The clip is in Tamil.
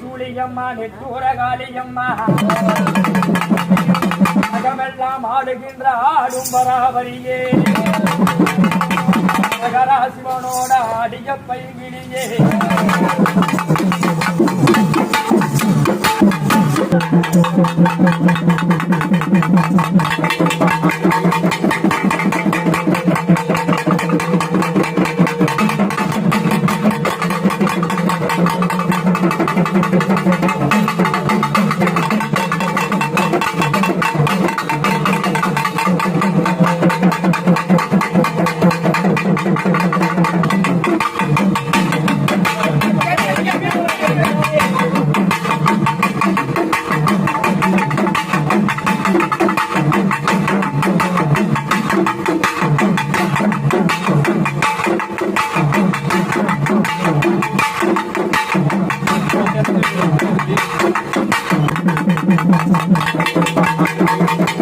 சூழியம்மா நெட்டூர காளியம்மா அகமெல்லாம் ஆடுகின்ற ஆடும் பராபரியே மகராசிவனோட ஆடிய பைங்கிலியே Thank you. Thank you. Thank you.